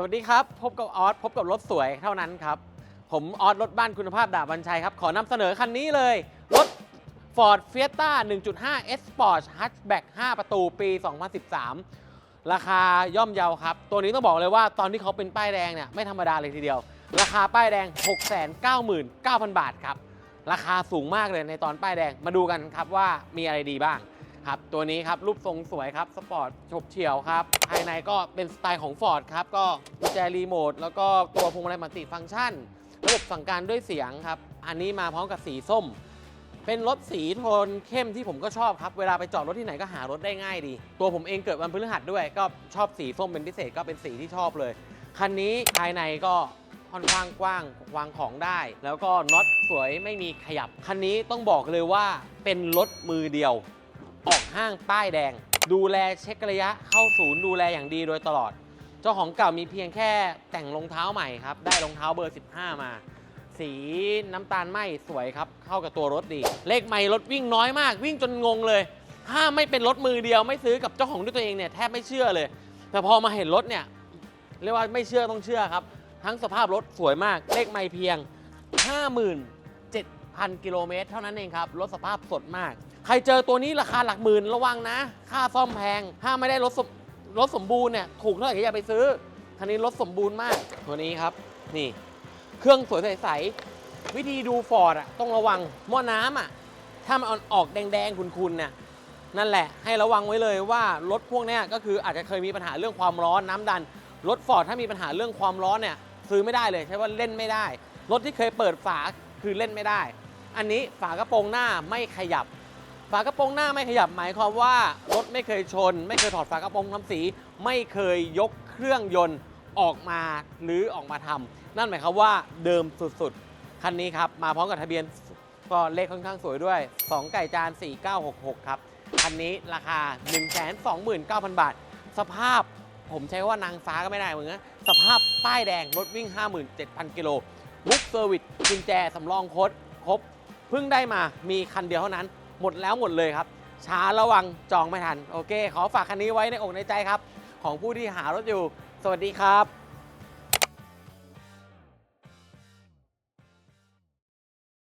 สวัสดีครับ พบกับออสพบกับรถสวยเท่านั้นครับ ผมออสรถบ้านคุณภาพดาบัญชัยครับ ขอนำเสนอคันนี้เลย รถ Ford Fiesta 1.5 S Sport Hatchback 5 ประตูปี 2013 ราคาย่อมเยาครับ ตัวนี้ต้องบอกเลยว่าตอนที่เขาเป็นป้ายแดงเนี่ยไม่ธรรมดาเลยทีเดียว ราคาป้ายแดง 699,000 บาทครับ ราคาสูงมากเลยในตอนป้ายแดงมาดูกันครับว่ามีอะไรดีบ้าง ครับตัวนี้ครับรูปทรงสวยครับสปอร์ตฉบเฉี่ยวครับภายในก็เป็นสไตล์ของ Ford ครับก็กุญแจรีโมทแล้วก็ตัวพวงมาลัยมัลติฟังก์ชัน ระบบสั่งการด้วยเสียงครับอันนี้มาพร้อมกับสีส้ม เป็นรถสีโทนเข้มที่ผมก็ชอบครับ เวลาไปจอดรถที่ไหนก็หารถได้ง่ายดี ตัวผมเองเกิดวันพฤหัสด้วย ก็ชอบสีส้มเป็นพิเศษก็เป็นสีที่ชอบเลยคันนี้ภายในก็ค่อนข้างกว้างวางของได้ แล้วก็น็อตสวยไม่มีขยับ คันนี้ต้องบอกเลยว่าเป็นรถมือเดียว ออกห้างป้ายแดง ดูแลเช็คระยะเข้าศูนย์ดูแลอย่างดีโดยตลอด เจ้าของเก่ามีเพียงแค่แต่งรองเท้าใหม่ครับ ได้รองเท้าเบอร์ 15 มา สีน้ำตาลไหมสวยครับ เข้ากับตัวรถดี เลขไม่รถวิ่งน้อยมาก วิ่งจนงงเลย ถ้าไม่เป็นรถมือเดียวไม่ซื้อกับเจ้าของด้วยตัวเองเนี่ยแทบไม่เชื่อเลย แต่พอมาเห็นรถเนี่ยเรียกว่าไม่เชื่อต้องเชื่อครับ ทั้งสภาพรถสวยมากเลขไม่เพียง 57,000 กิโลเมตร เท่านั้นเองครับ รถสภาพสดมาก ใครเจอตัวนี้ราคาหลักหมื่นระวังนะ ค่าซ่อมแพง ถ้าไม่ได้รถสมรถสมบูรณ์เนี่ยถูกเท่าไหร่ก็อย่าไปซื้อ คันนี้รถสมบูรณ์มาก ตัวนี้ครับ นี่ เครื่องสวยใสๆวิธีดูฟอร์ดอะต้องระวังหม้อน้ำอะถ้ามันออกแดงๆคุณๆน่ะนั่นแหละให้ระวังไว้เลยว่ารถพวกนี้ก็คืออาจจะเคยมีปัญหาเรื่องความร้อนน้ำดัน รถฟอร์ดถ้ามีปัญหาเรื่องความร้อนเนี่ยซื้อไม่ได้เลยใช่ว่าเล่นไม่ได้ รถที่เคยเปิดฝาคือเล่นไม่ได้ อันนี้ฝากระโปรงหน้าไม่ขยับ ฝากระโปรงหน้าไม่ขยับหมายความว่ารถไม่เคยชน ไม่เคยถอดฝากระโปรงทำสี ไม่เคยยกเครื่องยนต์ออกมาหรือออกมาทำนั่นหมายความว่าเดิมสุดๆ คันนี้ครับมาพร้อมกับทะเบียนก็เลขค่อนข้างสวยด้วย 2 ไก่จาน 4966 ครับคันนี้ราคา 129,000 บาท สภาพผมใช้ว่านางฟ้าก็ไม่ได้เหมือนกันสภาพป้ายแดง รถวิ่ง 57,000 กิโลบุ๊กเซอร์วิสกุญแจสำรองคดครบ เพิ่งได้มามีคันเดียวเท่านั้น หมดแล้วหมดเลยครับ ช้าระวังจองไม่ทัน โอเค ขอฝากคันนี้ไว้ในอกในใจครับ ของผู้ที่หารถอยู่ สวัสดีครับ